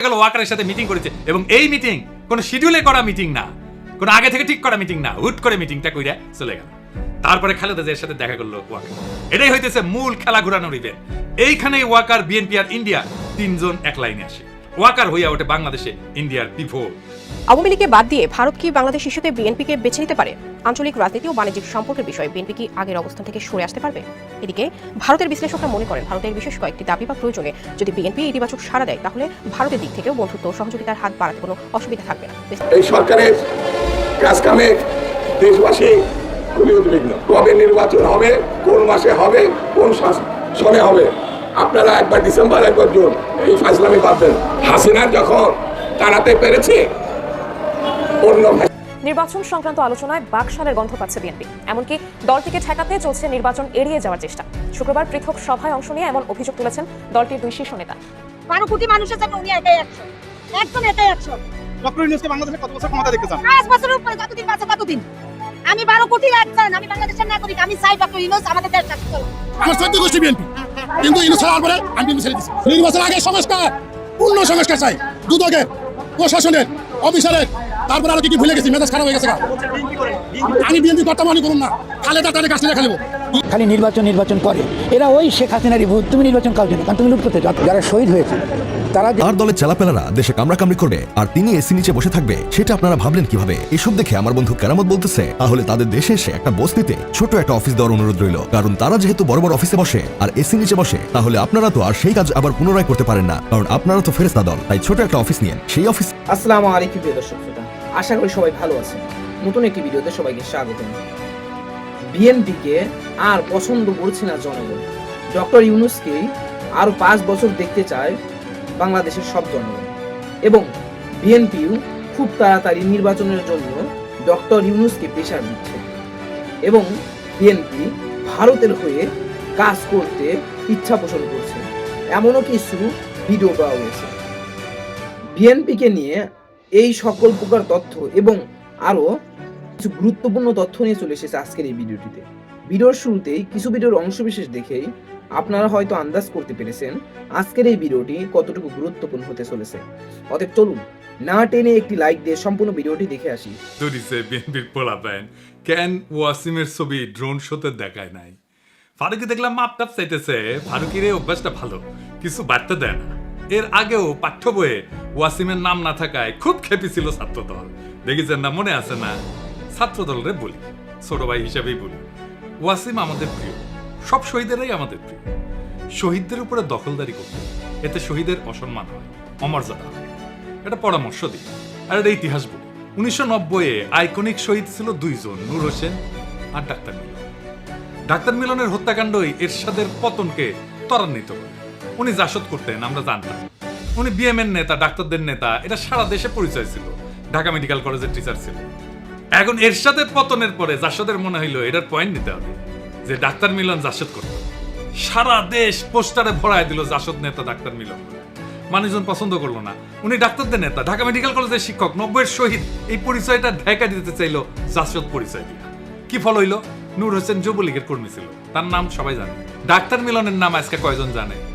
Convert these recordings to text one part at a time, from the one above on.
গেল ওয়াকারের সাথে মিটিং করেছে। এবং এই মিটিং কোনো শিডিউলে করা মিটিং না। কোনো আগে থেকে ঠিক করা মিটিং না। হুট করে মিটিংটা কইরা চলে গেল। তারপরে খালেদা জিয়ার সাথে দেখা করল ওয়াকার। এটাই হইতেছে মূল খেলা ঘুরানোর ইভেন্ট এইখানেই ওয়াকার বিএনপি আর ইন্ডিয়া তিনজন এক লাইনে আসে। ওয়াকার হইয়া ওঠে বাংলাদেশে ইন্ডিয়ার পিভো। আওয়ামী লীগকে বাদ দিয়ে ভারত কি বাংলাদেশ ইস্যুতে বিএনপিকে বেছে নিতে পারে? আঞ্চলিক রাজনীতি ও বাণিজ্যিক সম্পর্কের বিষয়ে বিএনপি কি আগের অবস্থান থেকে সরে আসতে পারবে? এদিকে ভারতের বিশ্লেষকরা মনে করেন ভারতের বিশেষ কয়েকটি দাবি বা প্রয়োজনে যদি বিএনপি ইতিবাচক সাড়া দেয় তাহলে ভারতের দিক থেকেও বন্ধুত্ব ও সহযোগিতার হাত বাড়াতে কোনো অসুবিধা থাকবে না। এই সরকারের কাজ কামে দেশবাসী খুবই উদ্বিগ্ন কবে নির্বাচন হবে কোন মাসে হবে কোন সনে হবে? আপনারা একবার ডিসেম্বর একবার জুন এই ফাইসলামি পাবেন হাসিনা যখন তাড়াতে পেরেছে অন্য নির্বাচন সংক্রান্ত আলোচনায় বাকশালের গন্ধ পাচ্ছে বিএনপি। এমনকি দলটিকে ঠেকাতে চলছে নির্বাচন এড়িয়ে যাওয়ার চেষ্টা। শুক্রবার পৃথক সভায় অংশ নিয়ে এমন অভিযোগ তুলেছেন দলটির দুই শীর্ষ নেতা। বারো কোটি মানুষের জন্য উনি একাই একশো। একদম একাই একশো। ডক্টর ইউনুসকে বাংলাদেশে কত বছর ক্ষমতা দেখতে চান? পাঁচ বছরের উপরে যতদিন বাঁচা ততদিন। আমি বারো কোটি একজন আমি বাংলাদেশের নাগরিক, আমি চাই ডক্টর ইউনুস, আমাদের দেশ শাসন করুক। আমার চোদ্দ গোষ্ঠী বিএনপি। কিন্তু পরে আমি দিচ্ছি নির্বাচন আগে সংস্কার, পূর্ণ সংস্কার চাই। দুদকের, প্রশাসনের অফিসারের তারপর আরও কি কি ভুলে গেছি মেজাজ খারাপ হয়ে গেছে আমি বিএনপি করতে মনে করুন না খালেদা তাদের কাছ থেকে খেলব। খালি নির্বাচন নির্বাচন করে। এরা ওই শেখ হাসিনারই ভূত তুমি নির্বাচন কাল কারণ তুমি লুট করতে চাও। যারা শহীদ হয়েছে তারা আর দলের চেলাপেলারা দেশে কামড়াকামড়ি করবে আর তিনি এসি নিচে বসে থাকবে সেটা আপনারা ভাবলেন কীভাবে? এসব দেখে আমার বন্ধু কেরামত বলতেছে তাহলে তাদের দেশে এসে একটা বস্তিতে ছোট একটা অফিস দেওয়ার অনুরোধ রইল। কারণ তারা যেহেতু বড় বড় অফিসে বসে আর এসি নিচে বসে তাহলে আপনারা তো আর সেই কাজ আবার পুনরায় করতে পারেন না। কারণ আপনারা তো ফেরেস্তা দল তাই ছোট একটা অফিস নিয়ে সেই অফিস আসসালামু আলাইকুম। প্রিয় দর্শক শ্রোতা? আশা করি সবাই ভালো আছেন। নতুন একটি ভিডিওতে সবাইকে স্বাগত বিএনপিকে আর পছন্দ করছে না জনগণ। ডক্টর ইউনুসকে আরও পাঁচ বছর দেখতে চায় বাংলাদেশের সব জনগণ। এবং বিএনপিও খুব তাড়াতাড়ি নির্বাচনের জন্য ডক্টর ইউনুসকে প্রেশার দিচ্ছে। এবং বিএনপি ভারতের হয়ে কাজ করতে ইচ্ছা পোষণ করছে। এমনও কিছু ভিডিও পাওয়া গেছে। বিএনপিকে নিয়ে এই সকল প্রকার তথ্য এবং আরও কিছু গুরুত্বপূর্ণ তথ্য নিয়ে চলে এসেছে আজকের এই ভিডিওটিতে। ভিডিওর শুরুতেই কিছু ভিডিওর অংশবিশেষ দেখেই আপনারা হয়তো আন্দাজ করতে পেরেছেন আজকের এই ভিডিওটি কতটুকু গুরুত্বপূর্ণ হতে চলেছে। অতএব চলুন না টেনে একটি লাইক দিয়ে সম্পূর্ণ ভিডিওটি দেখে আসি। ধরিছে বিএনপির পোলা কেন ওয়াসিমের ছবি ড্রোন শোতে দেখায় নাই? ফারুকি দেখলাম মাপ টাপ চাইতেছে। ফারুকির এই অভ্যাসটা ভালো, কিছু বার্তা দেয় না। এর আগেও পাঠ্য বইয়ে ওয়াসিমের নাম না থাকায় খুব খেপি ছিল ছাত্রদল। দেখেছেন না, মনে আছে না? ছাত্রদল রে বলি, ছোট ভাই হিসাবেই বলি। ওয়াসিম আমাদের প্রিয়, সব শহীদেরাই আমাদের প্রিয়। শহীদদের উপরে দখলদারি করতে, এতে শহীদের অসম্মান হয়, অমর্যাদা হয়। এটা পরামর্শ দিই, আর এটা ইতিহাস বলি। উনিশশো নব্বইয়ে আইকনিক শহীদ ছিল দুইজন, নূর হোসেন আর ডাক্তার মিলন। ডাক্তার মিলনের হত্যাকাণ্ডই এরশাদের পতনকে ত্বরান্বিত করে। উনি জাসদ করতেন, আমরা জানতাম। উনি বিএমএন নেতা, ডাক্তারদের নেতা, এটা সারা দেশে পরিচয় ছিল। ঢাকা মেডিকেল কলেজের টিচার ছিল। এখন এরশাদের পতনের পরে জাসদের মনে হইল, এটার পয়েন্ট নিতে হবে, যে ডাক্তার মিলন জাসদ করত। সারা দেশ পোস্টারে ভরায় দিল জাসদ নেতা, ডাক্তার মিলন। মানুষজন পছন্দ করল না। উনি ডাক্তারদের নেতা, ঢাকা মেডিকেল কলেজের শিক্ষক, নব্বইয়ের শহীদ, এই পরিচয়টা ঢাকা দিতে চাইলো জাসদ পরিচয় দিয়ে। কি ফল হইল? নূর হোসেন যুবলীগের কর্মী ছিল। তার নাম সবাই জানে। ডাক্তার মিলনের নাম আজকে কয়জন জানে?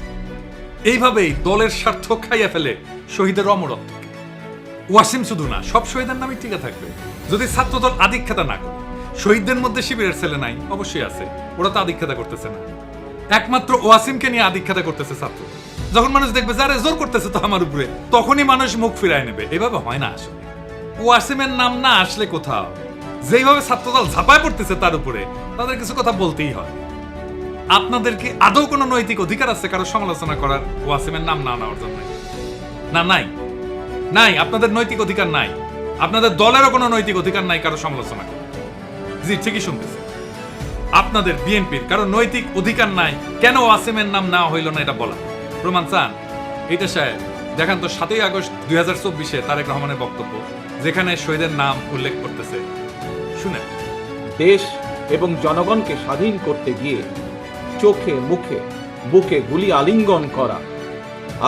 এইভাবেই দলের স্বার্থ খাইয়া ফেলে শহীদের অমরত্বকে ওয়াসিম শুধু না, সব শহীদের নামই টিকে থাকবে। যদি ছাত্রদল আধিক্ষেতা না করে, শহীদদের মধ্যে শিবিরের ছেলে নাই, অবশ্যই আছে। ওরা তো আধিক্ষেতা করতেছে না। একমাত্র ওয়াসিমকে নিয়ে আধিক্ষেতা করতেছে ছাত্র। যখন মানুষ দেখবে যারা জোর করতেছে তো আমার উপরে, তখনই মানুষ মুখ ফিরায় নেবে। এভাবে হয় না আসলে। ওয়াসিমের নাম না আসলে কোথাও। যেইভাবে ছাত্রদল ঝাঁপায় পড়তেছে তার উপরে, তাদের কিছু কথা বলতেই হয়। আপনাদের কি আদৌ কোনো নৈতিক অধিকার আছে কারও সমালোচনা করার? ওয়াসিমের নাম না নেওয়ার জন্য। না, নাই। নাই, আপনাদের নৈতিক অধিকার নাই। আপনাদের দলেরও কোনো নৈতিক অধিকার নাই কারও সমালোচনা করার। জি, ঠিকই শুনতেছে। আপনাদের বিএনপির কারও নৈতিক অধিকার নাই, কেন ওয়াসিমের নাম না হইল না এটা বলা? প্রমাণ চান? এটা সাহেব, দেখান তো সাতই আগস্ট দুই হাজার চব্বিশে তারেক রহমানের বক্তব্য, যেখানে শহীদের নাম উল্লেখ করতেছে। শুনেন। দেশ এবং জনগণকে স্বাধীন করতে গিয়ে চোখে, মুখে, বুকে গুলি আলিঙ্গন করা।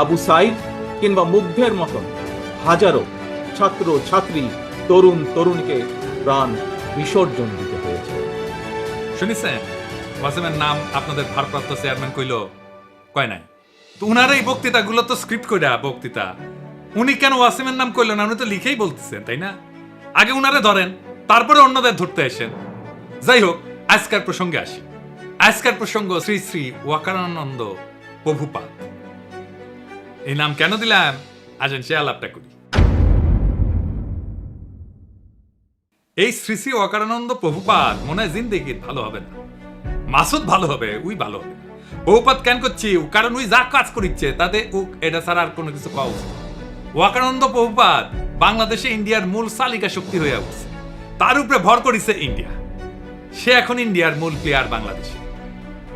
আবু সাইদ কিংবা মুগ্ধের মতন হাজারো ছাত্র, ছাত্রী, তরুণ, তরুণীকে প্রাণ বিসর্জন দিতে হয়েছে। শুনিছেন ওয়াসিমের নাম আপনাদের ভারপ্রাপ্ত চেয়ারম্যান কইল, কয় নাই? তো উনার এই বক্তৃতাগুলো তো স্ক্রিপ্ট কইরা বক্তৃতা। উনি কেন ওয়াসিমের নাম করলেন না? উনি তো লিখেই বলতেছেন, তাই না? আগে উনারে ধরেন, তারপরে অন্যদের ধরতে আসেন। যাই হোক, আজকের প্রসঙ্গে আসি। আজকের প্রসঙ্গ শ্রী শ্রী ওয়াকারানন্দ প্রভুপাদ। এই নাম কেন দিলাম? আসেন সে আলাপটা করি। এই শ্রী শ্রী অকারানন্দ প্রভুপাদ মনে হয় জিন্দেগি ভালো হবে না। মাসুদ ভালো হবে, উই ভালো হবে। প্রভুপাদ কেন করছি? কারণ উই যা কাজ করিচ্ছে, তাতে উ এটা ছাড়া আর কোনো কিছু পাওয়া উচিত। ওয়াকানন্দ প্রভুপাদ বাংলাদেশে ইন্ডিয়ার মূল চালিকা শক্তি হয়ে উঠছে। তার উপরে ভর করিছে ইন্ডিয়া। সে এখন ইন্ডিয়ার মূল প্লেয়ার বাংলাদেশে।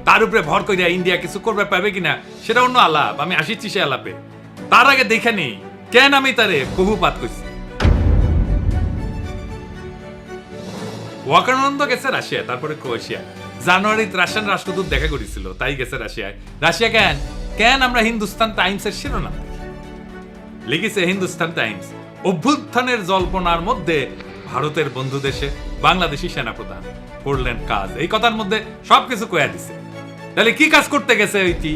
তার উপরে ভর করিয়া ইন্ডিয়া কিছু করবে, পাবে কিনা, সেটা অন্য আলাপ। আমি আসিচ্ছি সে আলাপে। তার আগে দেখে নেই, কেন আমি তারে প্রভুপাত করছি ওয়াকানন্দ গেছে রাশিয়া তারপরে ক্রোয়েশিয়া। জানুয়ারিতে রাশিয়ান রাষ্ট্রদূত দেখা করেছিল, তাই গেছে রাশিয়ায়। রাশিয়া কেন? কেন আমরা হিন্দুস্তান টাইমসের শিরোনাম? লিখেছে হিন্দুস্তান টাইমস, অভ্যুত্থানের জল্পনার মধ্যে ভারতের বন্ধু দেশে, বাংলাদেশি সেনাপ্রধান, করলেন কাজ। এই কথার মধ্যে সবকিছু কয়া দিছে। তাহলে কি কাজ করতে গেছে ওইটি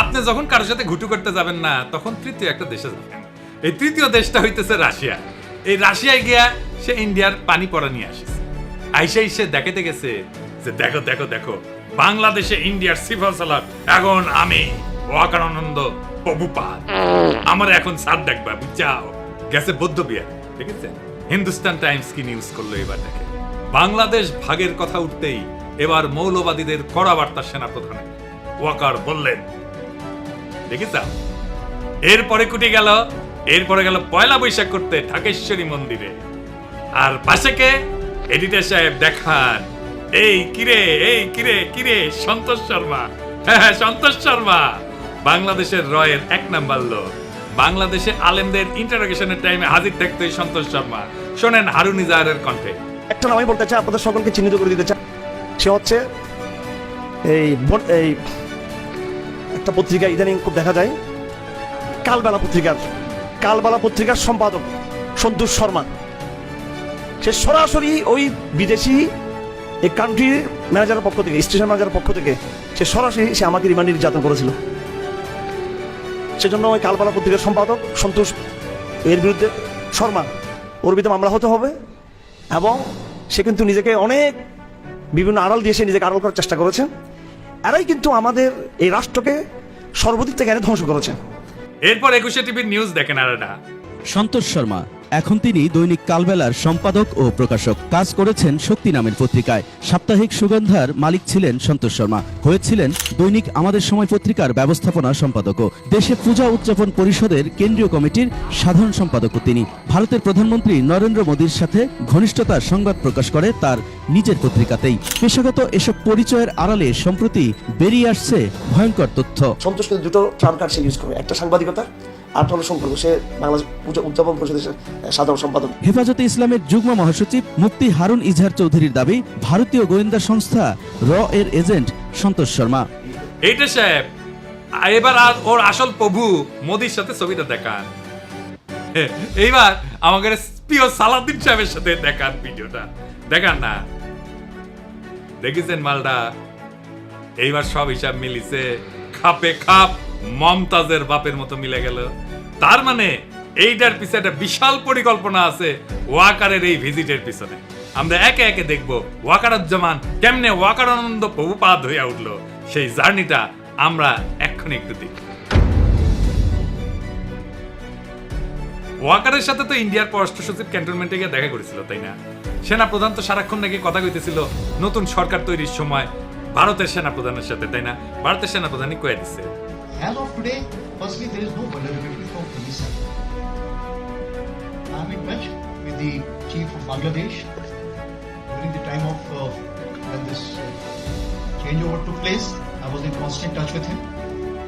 আপনি যখন কারোর সাথে ঘুটু করতে যাবেন না, তখন তৃতীয় একটা দেশে যাবেন। এই তৃতীয় দেশটা হইতেছে রাশিয়া। এই রাশিয়ায় গিয়া সে ইন্ডিয়ার পানি পড়া নিয়ে আসিস আইসে সে দেখাতে গেছে যে দেখো দেখো দেখো, বাংলাদেশে ইন্ডিয়ার সিফল সালার এখন আমি ওয়াকানন্দ প্রভুপাদ। আমার এখন সার দেখবা বুঝাও গেছে বৌদ্ধ বিহার ঠিক আছে? হিন্দুস্তান টাইমস কি নিউজ করল এবার দেখে? বাংলাদেশ ভাগের কথা উঠতেই এবার মৌলবাদীদের কড়া বার্তা সেনাপ্রধান ওয়াকার বললেন দেখেছ এরপরে কুটি গেল এরপরে গেল পয়লা বৈশাখ করতে ঢাকেশ্বরী মন্দিরে। আর পাশে কে? এডিটর সাহেব দেখান। এই কিরে এই কিরে কিরে সন্তোষ শর্মা। হ্যাঁ হ্যাঁ, সন্তোষ শর্মা। বাংলাদেশের রয়ের এক নাম্বার লোক। বাংলাদেশে আলেমদের ইন্টারোগেশনের টাইমে হাজির থাকতে সন্তোষ শর্মা। শোনেন হারুন ইজাহারের কণ্ঠে। একটা নামই বলতে চাই, আপনাদের সকলকে চিহ্নিত করে দিতে চাই। সে হচ্ছে এই এই একটা পত্রিকা, ইদানিং খুব দেখা যায়। কালবেলা পত্রিকার কালবেলা পত্রিকার সম্পাদক সন্তোষ শর্মা। সে সরাসরি ওই বিদেশি এই কান্ট্রির ম্যানেজারের পক্ষ থেকে স্টেশন ম্যানেজারের পক্ষ থেকে, সে সরাসরি সে আমাকে রিমান্ডে নির্যাতন করেছিল সেজন্য ওই কালবেলা পত্রিকার সম্পাদক সন্তোষ, এর বিরুদ্ধে শর্মা, ওর বিরুদ্ধে মামলা হতে হবে। এবং সে কিন্তু নিজেকে অনেক বিভিন্ন আড়াল দিয়ে সে নিজেকে আড়াল করার চেষ্টা করেছে। এরাই কিন্তু আমাদের এই রাষ্ট্রকে সর্বদিক থেকে এনে ধ্বংস করেছে। এরপর একুশে টিভির নিউজ দেখেন আর এটা সন্তোষ শর্মা এখন তিনি দৈনিক কালবেলার সম্পাদক ও প্রকাশক। কাজ করেছেন শক্তি নামের পত্রিকায়। সাপ্তাহিক সুগন্ধার মালিক ছিলেন সন্তোষ শর্মা। হয়েছিলেন দৈনিক আমাদের সময় পত্রিকার ব্যবস্থাপনা সম্পাদকও। দেশে পূজা উদযাপন পরিষদের কেন্দ্রীয় কমিটির সাধারণ সম্পাদকও তিনি। ভারতের প্রধানমন্ত্রী নরেন্দ্র মোদীর সাথে ঘনিষ্ঠতার সংবাদ প্রকাশ করে তার নিজের পত্রিকাতেই। পেশাগত এসব পরিচয়ের আড়ালে সম্প্রতি বেরিয়ে আসছে ভয়ঙ্কর তথ্য। সন্তোষ দুটো ট্রাম কার্ড ইউজ করে একটা সাংবাদিকতা একটা সম্পর্ক সে বাংলাদেশ পূজা উদযাপন পরিষদের সাধারণ সম্পাদক। হেফাজতে ইসলামের যুগ্ম মহাসচিব মুফতি হারুন ইজহার চৌধুরীর দাবি ভারতীয় গোয়েন্দা সংস্থা র এর এজেন্ট সন্তোষ শর্মা। এইটা সাহেব এবার আর ওর আসল প্রভু মোদির সাথে ছবিটা দেখান। এইবার আমাদের প্রিয় সালাউদ্দিন সাহেবের সাথে দেখান ভিডিওটা। দেখান না। দেখেছেন মালটা? এইবার সব হিসাব মিলিছে খাপে খাপ। মমতাজের বাপের মতো মিলে গেল। তার মানে এইটার পিছনে একটা বিশাল পরিকল্পনা আছে ওয়াকারের এই ভিজিটের পিছনে। আমরা একে একে দেখব ওয়াকারুজ্জামান কেমনে ওয়াকারানন্দ প্রভুপাদ হইয়া উঠল। সেই জার্নিটা আমরা এক্ষুনি একটু দেখি। ওয়াকারের সাথে তো ইন্ডিয়ার পররাষ্ট্র সচিব ক্যান্টনমেন্টে গিয়ে দেখা করেছিল, তাই না? সেনা প্রধান তো সারাক্ষণ নাকি কথা কইতেছিল, নতুন সরকার তৈরির সময় ভারতের সেনা প্রধানের সাথে, তাই না? ভারতের সেনা প্রধানই কয়ে দিচ্ছে As of today, firstly, there is no vulnerability from police side. I'm in touch with the chief of Bangladesh during the time of uh, when this uh, changeover took place. I was in constant touch with him,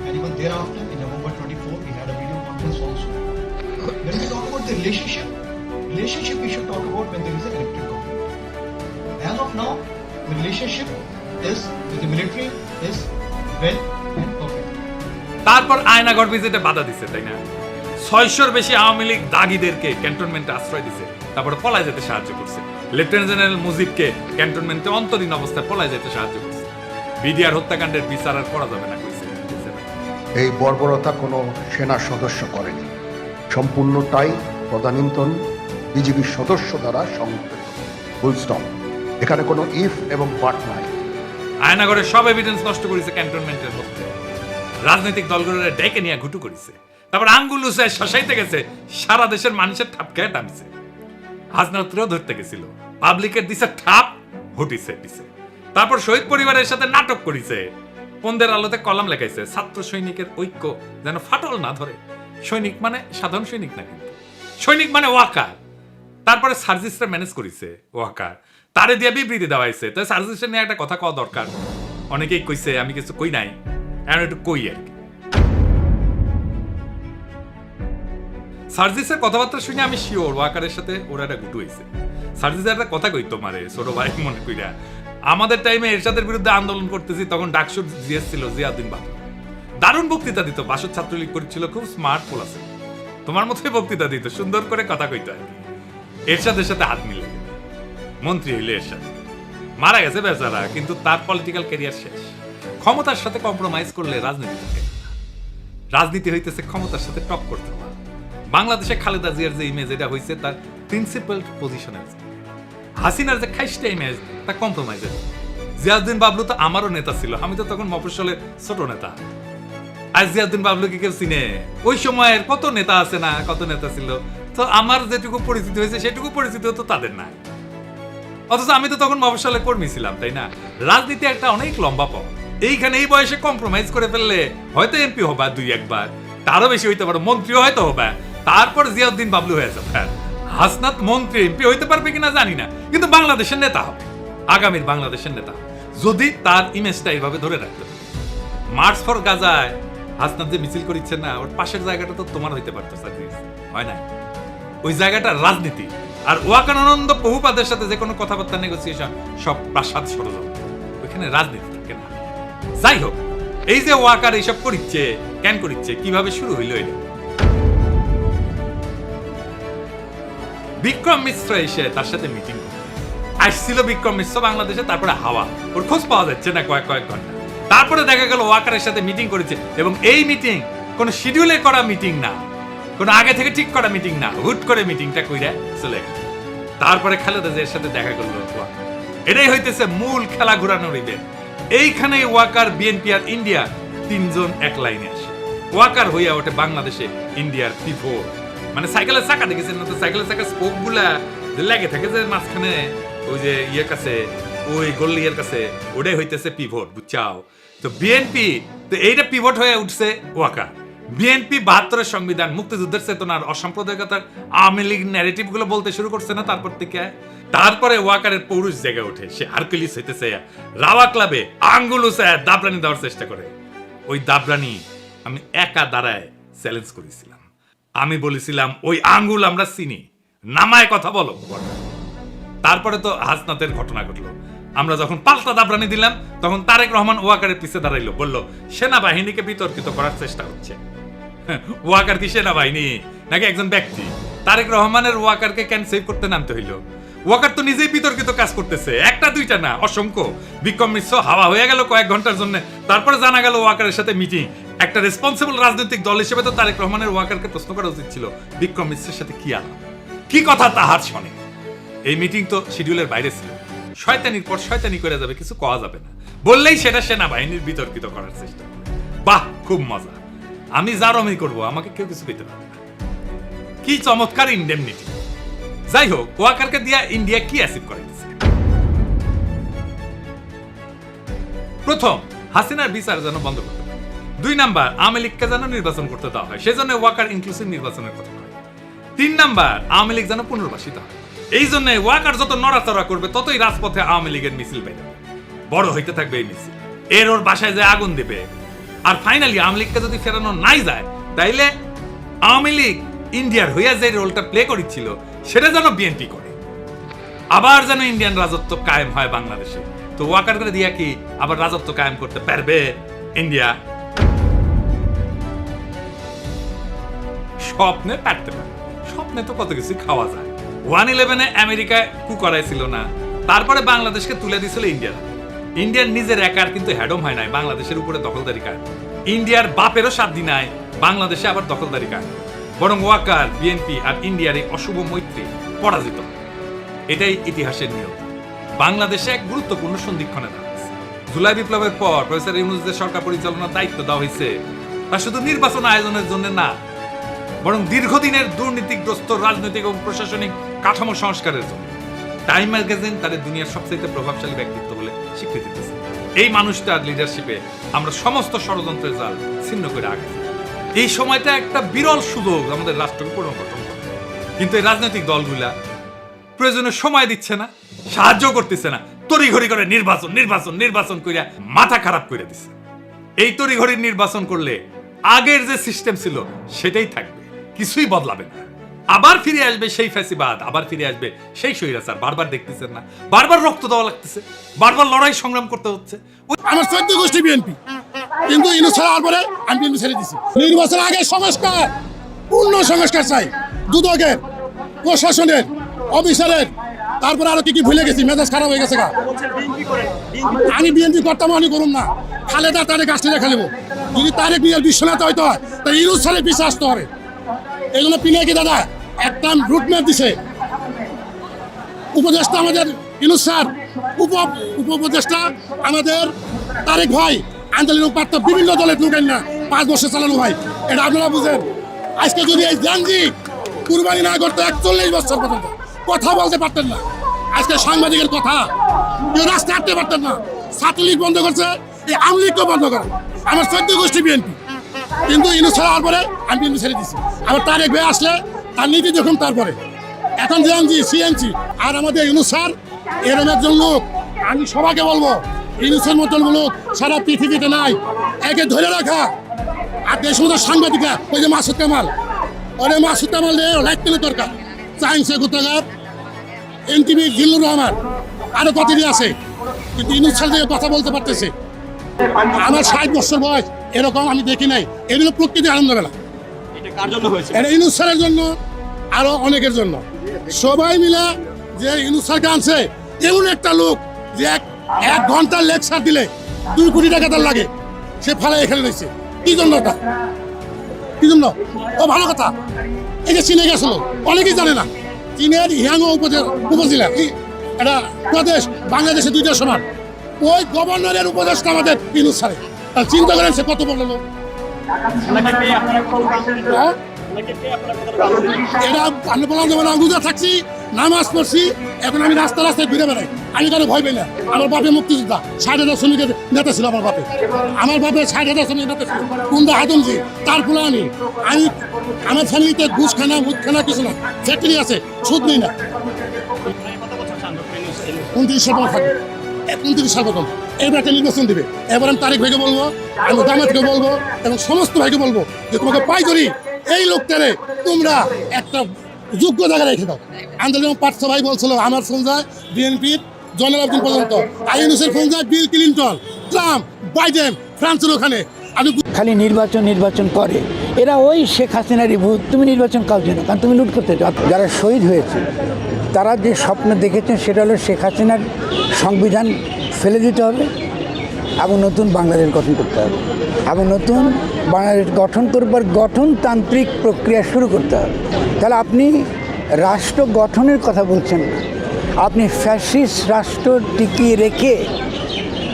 and even thereafter, in November 24, we had a video conference also. When we talk about the relationship, relationship we should talk about when there is an elected government. As of now, the relationship is with the military is well. তারপর আয়নাগর ভিজিটে বাধা দিছে তাই না? ছয়শোর বেশি আওয়ামী লীগ দাগিদেরকে ক্যান্টনমেন্টে আশ্রয় দিছে তারপরে পলায় যেতে সাহায্য করছে। লেফটেন্যান্ট জেনারেল মুজিবকে ক্যান্টনমেন্টে অন্তরীণ অবস্থায় পলায় যেতে সাহায্য করছে। বিডিআর হত্যাকাণ্ডের বিচার আর করা যাবে না কইছে এই বর্বরতা কোনো সেনা সদস্য করেনি। সম্পূর্ণটাই তদানীন্তন বিজিবির সদস্য দ্বারা ফুল এখানে কোনো ইফ এবং বাট নাই। আয়নাগরের সব এভিডেন্স নষ্ট করেছে ক্যান্টনমেন্টের মধ্যে। রাজনৈতিক দলগুলোরে ডেকে নিয়ে ঘুটু করেছে। তারপর আঙ্গুল উসে শশাইতে গেছে, সারা দেশের মানুষের ঠাপকায় টানছে। হাজনাত্রেও ধরতে গেছিল। পাবলিকের দিছে ঠাপ হটিছে পিছে। তারপর শহীদ পরিবারের সাথে নাটক করিছে। পন্দের আলোতে কলাম লেখাইছে, ছাত্র সৈনিকের ঐক্য যেন ফাটল না ধরে। সৈনিক মানে সাধারণ সৈনিক না কিন্তু। সৈনিক মানে ওয়াকার। তারপরে সার্জিসটা ম্যানেজ করিছে, ওয়াকার। তারে দিয়ে বিবৃতি দেওয়াইছে তো সার্জিসটা নিয়ে একটা কথা কওয়া দরকার। অনেকেই কইছে, আমি কিছু কই নাই। একটু কই আর কি। সার্জিসের কথাবার্তা শুনে আমি শিওর ওয়াকারের সাথে ওরা একটা গুটু হয়েছে। সার্জিস একটা কথা কই তোমারে, ছোট ভাই, মনে কইরা। আমাদের টাইমে এরশাদের বিরুদ্ধে আন্দোলন করতেছি, তখন ডাকসুর জিএস ছিল জিয়াউদ্দিন বাবু দারুণ বক্তৃতা দিত বাসদ ছাত্রলীগ করেছিল, খুব স্মার্ট ফুল আছে তোমার মতোই বক্তৃতা দিত, সুন্দর করে কথা কইতো আর কি। এরশাদের সাথে হাত মিলে। মন্ত্রী হইলে এরশাদ। মারা গেছে বেচারা, কিন্তু তার পলিটিক্যাল ক্যারিয়ার শেষ। ক্ষমতার সাথে কম্প্রোমাইজ করলে রাজনীতি থাকে। রাজনীতি হইতেছে ক্ষমতার সাথে টপ করতে হবে। বাংলাদেশে খালেদা জিয়ার যে ইমেজ এটা হয়েছে তার প্রিন্সিপাল পজিশনের হাসিনার যে খাইস্টা ইমেজ তা কম্প্রোমাইজের জিয়াউদ্দিন বাবলু তো আমারও নেতা ছিল, আমি তো তখন মফস্বলের ছোট নেতা। আর জিয়াউদ্দিন বাবলু কি কেউ চিনে? ওই সময়ের কত নেতা আছে না, কত নেতা ছিল? তো আমার যেটুকু পরিচিতি হয়েছে, সেটুকু পরিচিতি তো তাদের নাই। অথচ আমি তো তখন মফস্বলে কর্মী ছিলাম, তাই না? রাজনীতি একটা অনেক লম্বা পথ। এইখানে এই বয়সে কম্প্রোমাইজ করে ফেললে হয়তো এমপি হবা দুই একবার। তারও বেশি হইতে পারো, মন্ত্রীও হয়তো হবে। তারপর জিয়াউদ্দিন বাবলু হয়ে যাবে। হাসনাত মন্ত্রী এমপি হইতে পারবে কিনা জানি না, কিন্তু বাংলাদেশের নেতা হবে। আগামীর বাংলাদেশের নেতা। যদি তার ইমেজটা এইভাবে ধরে রাখতে মার্চ ফর গাজায় হাসনাত যে মিছিল করিচ্ছে না, ওর পাশের জায়গাটা তো তোমার হইতে পারতো সার্জিস হয় না ওই জায়গাটা রাজনীতি। আর ওয়াকানন্দ বহুপাদের সাথে যে কোনো কথাবার্তা নেগোসিয়েশন সব প্রাসাদ ষড়যন্ত্র। ওইখানে রাজনীতি। যাই হোক এই যে ওয়াকার এইসব করিচ্ছে, কেন করিচ্ছে, কীভাবে শুরু হইল এটা? বিক্রম মিশ্র এসে তার সাথে মিটিং আসছিল বিক্রম মিশ্র বাংলাদেশে, তারপরে হাওয়া। ওর খোঁজ পাওয়া যাচ্ছে না কয়েক কয়েক ঘণ্টা। তারপরে দেখা গেল ওয়াকারের সাথে মিটিং করেছে, এবং এই মিটিং কোন শিডিউলে করা মিটিং না। কোন আগে থেকে ঠিক করা মিটিং না। হুট করে মিটিংটা কইরা চলে গেল। তারপরে খালেদা সাথে দেখা করল এটাই হইতেছে মূল খেলা ঘুরানোর ইভেন্ট। এইখানে ওয়াকার বিএনপি আর ইন্ডিয়া তিনজন এক লাইনে আসে। ওয়াকার হইয়া ওঠে বাংলাদেশে ইন্ডিয়ার পিফোর মানে সাইকেলের চাকা, দেখেছেন না তো? সাইকেলের চাকা স্পোকগুলা যে লেগে থাকে যে মাঝখানে ওই যে ইয়ের কাছে, ওই গল্লিয়ের কাছে, ওটাই হইতেছে পিভট বুঝছাও? তো বিএনপি তো এইটা পিভট হয়ে উঠছে ওয়াকার। বিএনপি বাহাত্তরের সংবিধান, মুক্তিযুদ্ধের চেতনার অসাম্প্রদায়িকতার আওয়ামী লীগ ন্যারেটিভগুলো বলতে শুরু করছে না তারপর থেকে? তারপরে ওয়াকারের পৌরুষ জেগে ওঠে, সে হারকুলিস হইতেছে রাওয়া ক্লাবে আঙ্গুল উসায় দাবরানি দেওয়ার চেষ্টা করে। ওই দাবরানি আমি একা দাঁড়ায় চ্যালেঞ্জ করেছিলাম। আমি বলেছিলাম, ওই আঙ্গুল আমরা চিনি। নামায় কথা বলো তারপরে তো হাসনাতের ঘটনা ঘটলো। আমরা যখন পাল্টা দাবরানি দিলাম, তখন তারেক রহমান ওয়াকারের পিছে দাঁড়াইলো, বলল, সেনাবাহিনীকে বিতর্কিত করার চেষ্টা হচ্ছে। ওয়াকার কি সেনাবাহিনী নাকি একজন ব্যক্তি? তারেক রহমানের ওয়াকারকে কেন সেভ করতে নামতে হইল? ওয়াকার তো নিজেই বিতর্কিত কাজ করতেছে। একটা, দুইটা না, অসংখ্য। বিক্রম মিশ্র হাওয়া হয়ে গেল কয়েক ঘণ্টার জন্য। তারপরে জানা গেল ওয়াকারের সাথে মিটিং একটা রেসপন্সিবল রাজনৈতিক দল হিসেবে তো তারেক রহমানের ওয়াকারকে প্রশ্ন করা উচিত ছিল বিক্রম মিশ্রের সাথে কি আলাপ? কি কথা তাহার শোনে? এই মিটিং তো শিডিউলের বাইরে ছিল। শয়তানির পর শয়তানি করে যাবে, কিছু কওয়া যাবে না। বললেই সেটা সেনাবাহিনীর বিতর্কিত করার চেষ্টা। বাহ, খুব মজা। আমি যার অমি করব, আমাকে কেউ কিছু পেতে পারবে না। কি চমৎকার ইন্ডেমনিটি যাই হোক, ওয়াকারকে দিয়া ইন্ডিয়া কি অ্যাসিভ করে প্রথম, হাসিনার বিচার যেন বন্ধ করতে পারে। দুই নাম্বার, আওয়ামী লীগকে যেন নির্বাচন করতে দেওয়া হয়, সেজন্য ওয়াকার ইনক্লুসিভ নির্বাচনের কথা হয় তিন নাম্বার, আওয়ামী লীগ যেন পুনর্বাসিত হয়। এই জন্য ওয়াকার যত নড়াচড়া করবে, ততই রাজপথে আওয়ামী লীগের মিছিল বেড়ে বড় হইতে থাকবে এই মিছিল। এর ওর বাসায় যে আগুন দেবে আর ফাইনালি আওয়ামী লীগকে যদি ফেরানো নাই যায়, তাইলে আওয়ামী লীগ ইন্ডিয়ার হইয়া যে রোলটা প্লে করেছিল, সেটা যেন বিএনপি করে। আবার যেন ইন্ডিয়ান রাজত্ব কায়েম হয় বাংলাদেশে। তো ওয়াকার করে দিয়া কি আবার রাজত্ব কায়েম করতে পারবে ইন্ডিয়া স্বপ্নে পারতে পারে। স্বপ্নে তো কত কিছু খাওয়া যায়। ওয়ান ইলেভেনে আমেরিকায় কু করাইছিল না। তারপরে বাংলাদেশকে তুলে দিছিল ইন্ডিয়ার ইন্ডিয়ার নিজের একার কিন্তু হ্যাডম হয় নাই, বাংলাদেশের উপরে দখলদারি কায়েম ইন্ডিয়ার বাপেরও সাধ্য নাই, বাংলাদেশে আবার দখলদারি কাজ বরং ওয়াকার, বিএনপি আর ইন্ডিয়ার এই অশুভ মৈত্রী পরাজিত। এটাই ইতিহাসের নিয়ম। বাংলাদেশে এক গুরুত্বপূর্ণ সন্ধিক্ষণে জুলাই বিপ্লবের পর প্রফেসর ইউনুসদের সরকার পরিচালনার দায়িত্ব দেওয়া হয়েছে, তা শুধু নির্বাচন আয়োজনের জন্য না, বরং দীর্ঘদিনের দুর্নীতিগ্রস্ত রাজনৈতিক এবং প্রশাসনিক কাঠামো সংস্কারের জন্য। টাইম ম্যাগাজিন তাদের দুনিয়ার সবচেয়ে প্রভাবশালী ব্যক্তিত্ব বলে স্বীকৃতি দিতেছে এই মানুষটার লিডারশিপে আমরা সমস্ত ষড়যন্ত্রের জাল ছিন্ন করে আগে এই সময়টা একটা বিরল সুযোগ আমাদের রাষ্ট্রকে পুনর্গঠন করার। কিন্তু এই রাজনৈতিক দলগুলা প্রয়োজনে সময় দিচ্ছে না, সাহায্য করতেছে না, তড়িঘড়ি করে নির্বাচন নির্বাচন নির্বাচন কইরা মাথা খারাপ করে দিচ্ছে এই তড়িঘড়ির নির্বাচন করলে আগের যে সিস্টেম ছিল সেটাই থাকবে, কিছুই বদলাবে না। আবার ফিরে আসবে সেই ফ্যাসিবাদ, আবার ফিরে আসবে সেই স্বৈরাচার। বারবার দেখতেছেন না। বারবার রক্ত দেওয়া লাগতেছে। বারবার লড়াই সংগ্রাম করতে হচ্ছে। আমার চোদ্দ গোষ্ঠী বিএনপি। কিন্তু ইনু ছাড়ার পরে আমি বিএনপি ছেড়ে দিছি। নির্বাচন আগে সংস্কার, পূর্ণ সংস্কার চাই। দুদকের, প্রশাসনের, অফিসারের, তারপরে আরও কি কি ভুলে গেছি, মেজাজ খারাপ হয়ে গেছে আমি বিএনপি করতাম আমি করুন না। খালেদা তারেক আসতে খেলব যদি তারেক নিয়ে বিশ্বনাথ হয়তো হয়, তাহলে ইনুস ছাড়ে পিছিয়ে আসতে হবে। এগুলো পিনাকি দাদা একটা রুটম্যাপ দিছে। উপদেষ্টা আমাদের ইনুস স্যার, উপ উপ উপদেষ্টা আমাদের তারেক ভাই আন্দোলন পার্থ বিভিন্ন দলের ঢুকেন না, পাঁচ বছর চালানো ভাই এটা আপনারা বুঝেন। আজকে যদি এই জানজি, কুরবানি না করতে একচল্লিশ বছর পর্যন্ত কথা বলতে পারতেন না। আজকে সাংবাদিকের কথা, কেউ রাস্তা হাঁটতে পারতেন না। ছাত্রলীগ বন্ধ করছে, এই আমলিগকে বন্ধ করে। আমার চোদ্দ গোষ্ঠী বিএনপি। কিন্তু ইনু ছাড়ার পরে আমি বিএনপি ছেড়ে দিছি। আবার তারেক ভাই আসলে তার নীতি দেখুন তারপরে। এখন জেএনজি সিএনজি, আর আমাদের ইউনুস স্যার এরকম একজন লোক। আমি সবাইকে বলব ইউনুসের মতন লোক সারা পৃথিবীতে নাই। একে ধরে রাখা। আর দেশ মতো সাংবাদিকা, ওই যে মাসুদ কামাল। ওরে মাসুদ কামাল লাইট দরকার সায়েন্সে কোথাকার এনটিভি জিল্লুর রহমান। আরও কতটি আছে? কিন্তু ইউনুস স্যার দিয়ে কথা বলতে পারতেছে। আমার ষাট বছর বয়স, এরকম আমি দেখি নাই। এগুলো প্রকৃতি আনন্দবেলা। এটা জন্য আরও অনেকের জন্য। সবাই মিলে যে ইউনুস আনছে, এমন একটা লোক যে এক এক ঘণ্টার লেকচার দিলে দুই কোটি টাকা তার লাগে। সে ফালাই এখানে রয়েছে। কি জন্য ওটা কি জন্য? ও, ভালো কথা। এই যে চীনে গেছিল অনেকেই জানে না। চীনের হিয়াঙ্গ উপজেলা, কি? এটা প্রদেশ বাংলাদেশে দুইটা সমান। ওই গভর্নরের উপদেশটা আমাদের ইউনুস চিন্তা করেন সে কত বড় লোক? আমি বললাম যে থাকছি নামাজ পড়ছি এখন আমি রাস্তা রাস্তায় ঘুরে বেড়াই আমি কারও ভয় না আমার বাপে মুক্তিযোদ্ধা ষাট হাজার শ্রমিকের নেতা ছিল আমার বাপে আমার বাপে ষাট হাজার শ্রমিকের নেতা ছিল কুন্দা হাতমজি তারপরে আমি আমি আমার ফ্যামিলিতে ঘুষখানা মুদখানা কিছু না ফ্যাক্টরি আছে সুদ নেই না উনত্রিশ সাল থাকবে উনত্রিশ সাল পর্যন্ত এবার একটা নির্বাচন দিবে। এবার আমি তারিখ ভাইকে বলব আমি দামাতকে বলব এবং সমস্ত ভাইকে বলব যে তোমাকে পাই করি এই লোকটারে তোমরা একটা যোগ্য জায়গায় রেখে দাও। আন্দোলন পার্থ ভাই বলছিল আমার ফোন যায় বিএনপির জয়নাল আবদিন পর্যন্ত। আইনুসের ফোন যায় বিল ক্লিন্টন ট্রাম্প বাইডেন ফ্রান্সের ওখানে। আমি খালি নির্বাচন নির্বাচন করে। এরা ওই শেখ হাসিনারই ভূত তুমি নির্বাচন কাজ না কারণ তুমি লুট করতে চাও যারা শহীদ হয়েছে তারা যে স্বপ্ন দেখেছেন সেটা হলো শেখ হাসিনার সংবিধান ফেলে দিতে হবে। এবং নতুন বাংলাদেশ গঠন করতে হবে। এবং নতুন বাংলাদেশ গঠন করবার গঠনতান্ত্রিক প্রক্রিয়া শুরু করতে হবে। তাহলে আপনি রাষ্ট্র গঠনের কথা বলছেন না। আপনি ফ্যাসিস রাষ্ট্র টিকিয়ে রেখে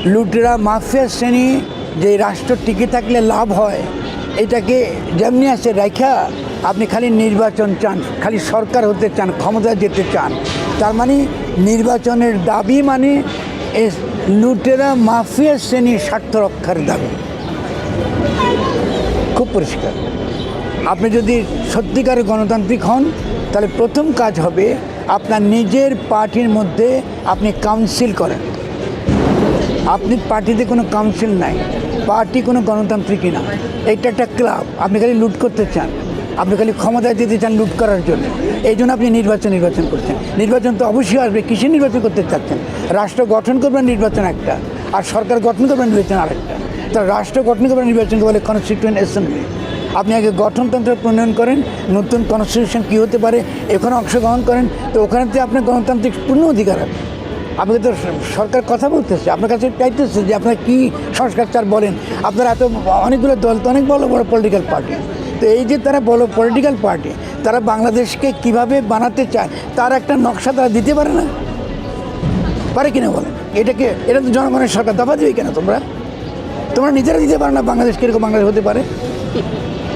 লুটেরা, মাফিয়া শ্রেণি যে রাষ্ট্র টিকে থাকলে লাভ হয়, এটাকে যেমনি আছে রেখা, আপনি খালি নির্বাচন চান, খালি সরকার হতে চান ক্ষমতা যেতে চান, তার মানে নির্বাচনের দাবি মানে লুটেরা মাফিয়া শ্রেণির স্বার্থ রক্ষার দাবি। খুব পরিষ্কার। আপনি যদি সত্যিকারের গণতান্ত্রিক হন, তাহলে প্রথম কাজ হবে আপনার নিজের পার্টির মধ্যে আপনি কাউন্সিল করেন। আপনি পার্টিতে কোনো কাউন্সিল নাই, পার্টি কোনো গণতান্ত্রিকই না। এটা একটা ক্লাব, আপনি খালি লুট করতে চান। আপনি খালি ক্ষমতায় দিতে চান লুট করার জন্য। এই জন্য আপনি নির্বাচন নির্বাচন করছেন। নির্বাচন তো অবশ্যই আসবে। কৃষি নির্বাচন করতে চাচ্ছেন? রাষ্ট্র গঠন করবেন নির্বাচন একটা, আর সরকার গঠন করবেন নির্বাচন আরেকটা। তা রাষ্ট্র গঠন করবেন নির্বাচনকে বলে কনস্টিটিউয়েন্ট অ্যাসেম্বলি আপনি আগে গঠনতন্ত্র প্রণয়ন করেন, নতুন কনস্টিটিউশন কী হতে পারে, এখানে অংশগ্রহণ করেন, তো ওখানেতে আপনার গণতান্ত্রিক পূর্ণ অধিকার আছে। আপনাকে তো সরকার কথা বলতেছে। আপনার কাছে চাইতেছে যে আপনারা কী সংস্কার চার বলেন? আপনারা এত অনেকগুলো দল তো অনেক বড় বড় পলিটিক্যাল পার্টি তো এই যে তারা বলো পলিটিক্যাল পার্টি তারা বাংলাদেশকে কীভাবে বানাতে চায়, তার একটা নকশা তারা দিতে পারে না? পারে কিনা বলেন এটাকে, এটা তো জনগণের সরকার, দফা দেবে কেন তোমরা? তোমরা নিজেরা দিতে পারো না বাংলাদেশ কীরকম বাংলাদেশ হতে পারে?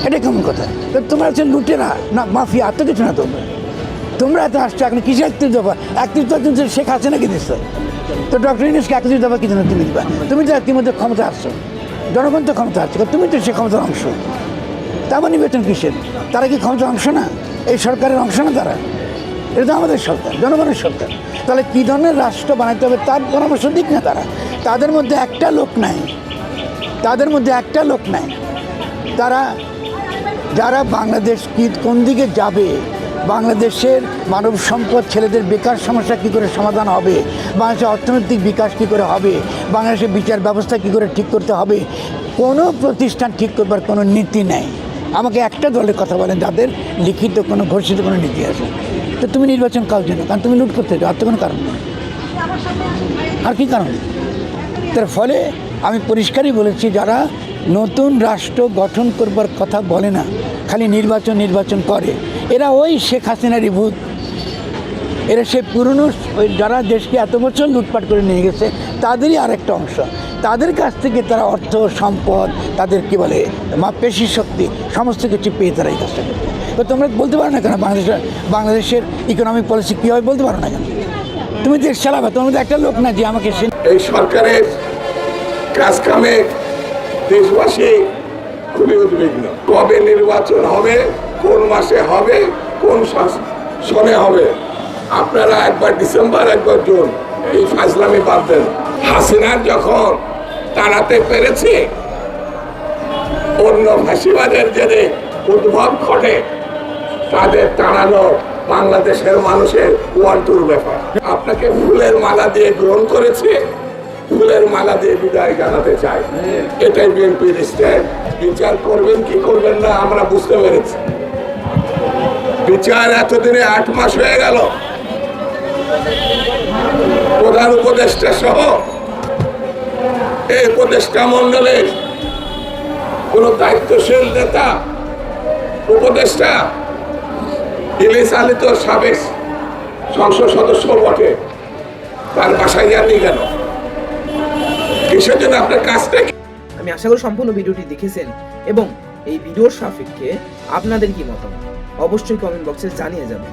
এটা কেমন কথা? তো তোমরা হচ্ছে লুটেরা, না, মাফিয়া আর তো কিছু না তোমরা? তোমরা এত আসছো, এখন কিসে একত্রিশ দফা? একত্রিশ দফা শেখ হাসিনা কি দিচ্ছ তো ডক্টর ইউনুসকে একত্রিশ দফা কি জন্য তুমি দিবা? তুমি তো ইতিমধ্যে ক্ষমতা আসছো। জনগণ তো ক্ষমতা আসছে, তুমি তো সে ক্ষমতার অংশ। তা মানে বেতন কিসের? তারা কি ক্ষমতার অংশ না? এই সরকারের অংশ না তারা? এটা তো আমাদের সরকার, জনগণের সরকার। তাহলে কী ধরনের রাষ্ট্র বানাইতে হবে তার পরামর্শ দিক না তারা? তাদের মধ্যে একটা লোক নাই। তাদের মধ্যে একটা লোক নাই। তারা, যারা বাংলাদেশ কি, কোন দিকে যাবে? বাংলাদেশের মানব সম্পদ ছেলেদের বেকার সমস্যা কী করে সমাধান হবে? বাংলাদেশের অর্থনৈতিক বিকাশ কী করে হবে? বাংলাদেশের বিচার ব্যবস্থা কী করে ঠিক করতে হবে? কোনো প্রতিষ্ঠান ঠিক করবার কোনো নীতি নেই। আমাকে একটা দলের কথা বলেন, যাদের লিখিত কোনো, ঘোষিত কোনো নীতি আছে। তো তুমি নির্বাচন কাজ জন্য কারণ তুমি লুট করতে আর তো কোনো কারণ নেই। আর কি কারণ? তার ফলে আমি পরিষ্কারই বলেছি, যারা নতুন রাষ্ট্র গঠন করবার কথা বলে না, খালি নির্বাচন নির্বাচন করে, এরা ওই শেখ হাসিনারই ভূত। এরা সে পুরনো ওই যারা দেশকে এত বছর লুটপাট করে নিয়ে গেছে, তাদেরই আরেকটা অংশ। তাদের কাছ থেকে তারা অর্থ, সম্পদ, তাদের কি বলে, মা পেশি শক্তি, সমস্ত কিছু পেয়ে তারা এই কাজটা করছে। তো তোমরা বলতে পারো না কেন বাংলাদেশের বাংলাদেশের ইকোনমিক পলিসি কী হয় বলতে পারো না কেন? তুমি দেশ চালাবে, তোমার একটা লোক না যে আমাকে এই সরকারের কাজ কামে দেশবাসী খুবই উদ্বিগ্ন। কবে নির্বাচন হবে, কোন মাসে হবে, কোন সনে হবে? আপনারা একবার ডিসেম্বর, একবার জুন, এই ফাজলামি দেন হাসিনার যখন তাড়াতে পেরেছে, অন্য ফাঁসিবাদের জেরে উদ্ভব ঘটে, তাদের তাড়ানো বাংলাদেশের মানুষের ওয়ান টুর ব্যাপার। আপনাকে ফুলের মালা দিয়ে গ্রহণ করেছে, ফুলের মালা দিয়ে বিদায় জানাতে চাই। এটাই বিএনপির স্ট্যান্ড। বিচার করবেন কি করবেন না, আমরা বুঝতে পেরেছি। বিচার এতদিনে আট মাস হয়ে গেল। প্রধান উপদেষ্টা সহ এই উপদেষ্টা মন্ডলের কোন দায়িত্বশীল নেতা, উপদেষ্টা ইলিশ আলী তো সাবেক সংসদ সদস্য বটে, তার বাসায় যাননি কেন? কিসের জন্য আপনার কাজটা? আমি আশা করি সম্পূর্ণ ভিডিওটি দেখেছেন এবং এই ভিডিওর সাপেক্ষে আপনাদের কি মতামত? অবশ্যই কমেন্ট বক্সে জানিয়ে যাবেন।